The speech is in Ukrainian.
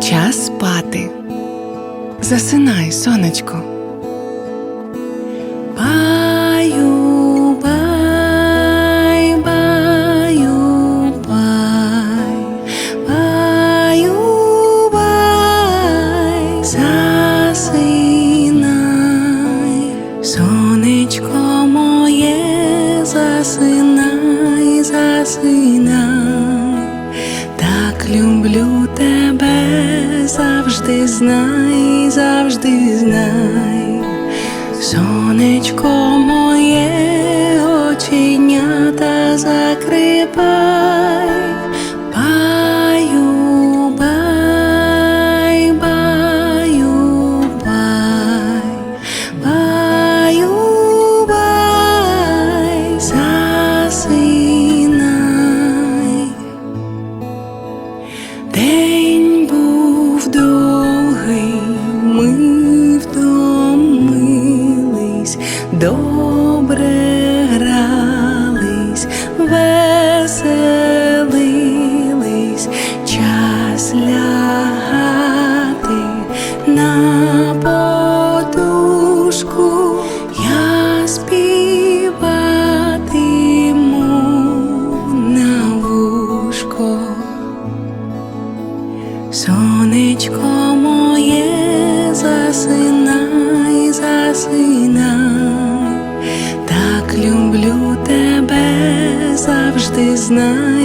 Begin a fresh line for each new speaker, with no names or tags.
Час спати. Засинай, сонечко. Баю, бай, баю, бай, баю, бай, сонечко моє, засинай, засинай, люблю тебе, завжди знай, завжди знай, сонечко моє, оченята закривай, довгий, ми втомились, добре грались, веселились, час лягати на подушку, я співатиму на вушко. Сонечко моє, засинай, засинай, так люблю тебе, завжди знай,